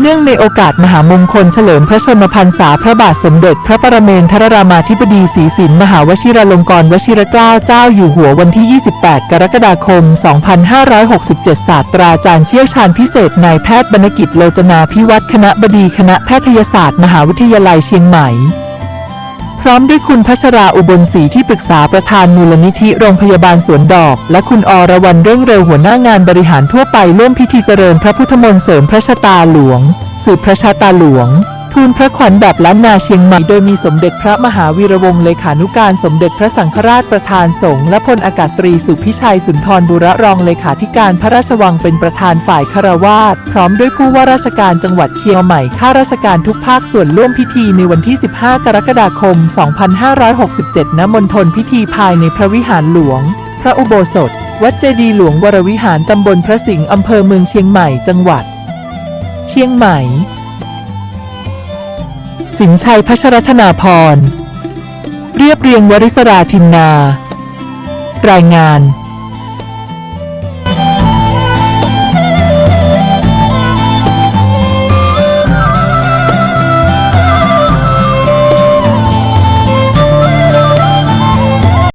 เนื่องในโอกาสมหามงคลเฉลิมพระชนมพรรษาพระบาทสมเด็จ พระปรเมนทรรามาธิบดีศรีสินมหาวชิรลงกรณวชิรเกล้าเจ้าอยู่หัววันที่ 28 กรกฎาคม 2567 ศาสตราจารย์เชี่ยวชาญพิเศษนายแพทย์บรรกิจโลจนาพิวัตรคณะบดีคณะแพทยศาสตร์ มหาวิทยาลัยเชียงใหม่ พร้อมด้วยคุณพัชราอุบลศรีที่ปรึกษาประธานมูลนิธิโรงพยาบาลสวนดอก และคุณอรวรรณเร่งเร็วหัวหน้างานบริหารทั่วไปร่วมพิธีเจริญพระพุทธมนต์เสริมพระชะตาหลวงสืบพระชะตาหลวง ทูลพระขวัญแบบล้านนาเชียงใหม่ โดยมีสมเด็จพระมหาวีระวงศ์เลขานุการสมเด็จพระสังฆราชประธานสงฆ์และพลอากาศตรีสุพิชัยสุนทรบุระรองเลขาธิการพระราชวังเป็นประธานฝ่ายคารวาสพร้อมด้วยผู้ว่าราชการจังหวัดเชียงใหม่ข้าราชการทุกภาคส่วนร่วมพิธีในวันที่ 15 กรกฎาคม 2567 ณ มณฑลพิธีภายในพระวิหารหลวง พระอุโบสถ วัดเจดีย์หลวงวรวิหารตำบลพระสิงห์อำเภอเมืองเชียงใหม่จังหวัด เชียงใหม่ สินชัยพัชรธนาพร เรียบเรียงวริศราทินนา รายงาน